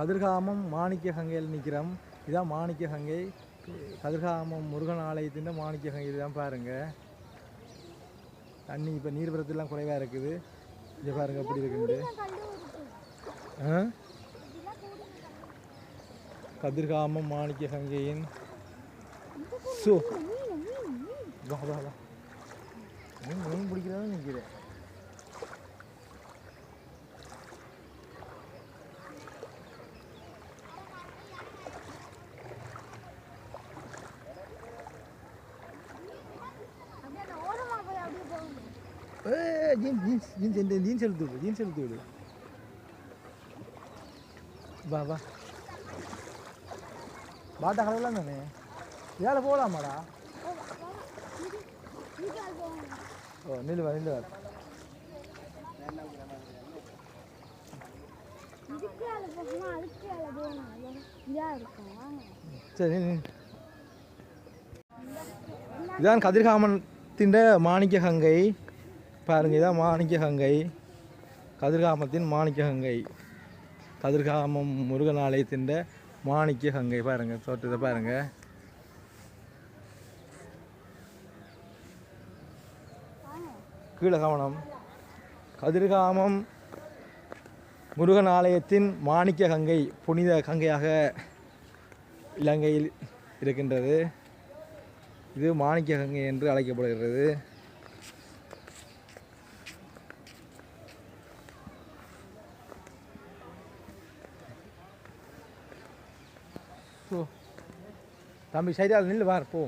கதிர்காமம் மாணிக்க கங்கையில் நிற்கிறோம். இதுதான் மாணிக்க கங்கை. கதிர்காமம் முருகன் ஆலயத்தின் மாணிக்க கங்கை தான் பாருங்கள் தண்ணி இப்போ நீர்வரத்துலாம் குறைவாக இருக்குது. இங்கே பாருங்கள் எப்படி இருக்குது கதிர்காமம் மாணிக்க கங்கையின் சோ. வா வா வா. மீன் மீன் பிடிக்கிறதா நிற்கிறேன் ஜீன்ஸ் ஜீன்ஸ் ஜீன்ஸ் இந்த ஜீன்ஸ் எடுத்து விடு ஜீன்ஸ் எடுத்து விடு வா வா பாட்டா கலவலாம் தானே இதால் போகலாமாடா இதுக்காக போகணும் ஓ நில்லு வா நில்லு வா இதுக்கால போகணும் அதுக்கால போகணும் இதாக இருக்கும் வாங்க சரி நில்லு, நில்லு. இதான் கதிர்காமத்தின் மாணிக்க கங்கை பாருங்க இதான் மாணிக்க கங்கை. கதிர்காமத்தின் மாணிக்க கங்கை. கதிர்காமம் முருகன் ஆலயத்தின் மாணிக்க கங்கை. பாருங்க தோட்டத்தை பாருங்க. கீழே கவனம் கதிர்காமம் முருகன் ஆலயத்தின் மாணிக்க கங்கை புனித கங்கையாக இலங்கையில் இருக்கின்றது. இது மாணிக்க கங்கை என்று அழைக்கப்படுகிறது. ஓ தம்பி சைடால் நில்லு வார் போ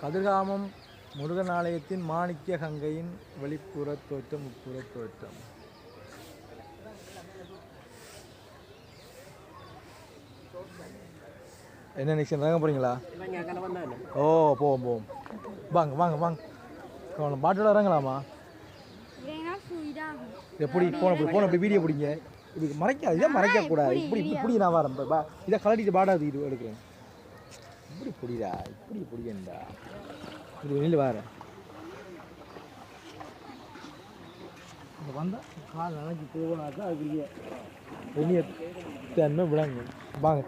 கதிர்காமம் முருகன் ஆலயத்தின் மாணிக்க கங்கையின் வெளிப்புற தோற்றம் உட்புற தோற்றம் என்ன நிச்சயம் வாங்க போறீங்களா ஓ போவோம் போவோம் வாங்க வாங்க வாங்க பாட்டில் இறங்கலாமா எப்படி போன அப்படி போன அப்படி வீடியோ பிடிங்க. இப்படி மறைக்காது இதை மறைக்கக்கூடாது இப்படி இப்படி இப்படி நான் வரேன் பா இதை கலட்டிட்டு பாடாது இது எடுக்கிறேன். இப்படி பிடிடா இப்படி பிடிக்கண்டா இப்படி வெளியில் இங்கே வந்தால் கால் நினைக்கி போகணாக்கா அதுக்குரிய வெளியே தன்மை விளங்கும். வாங்க.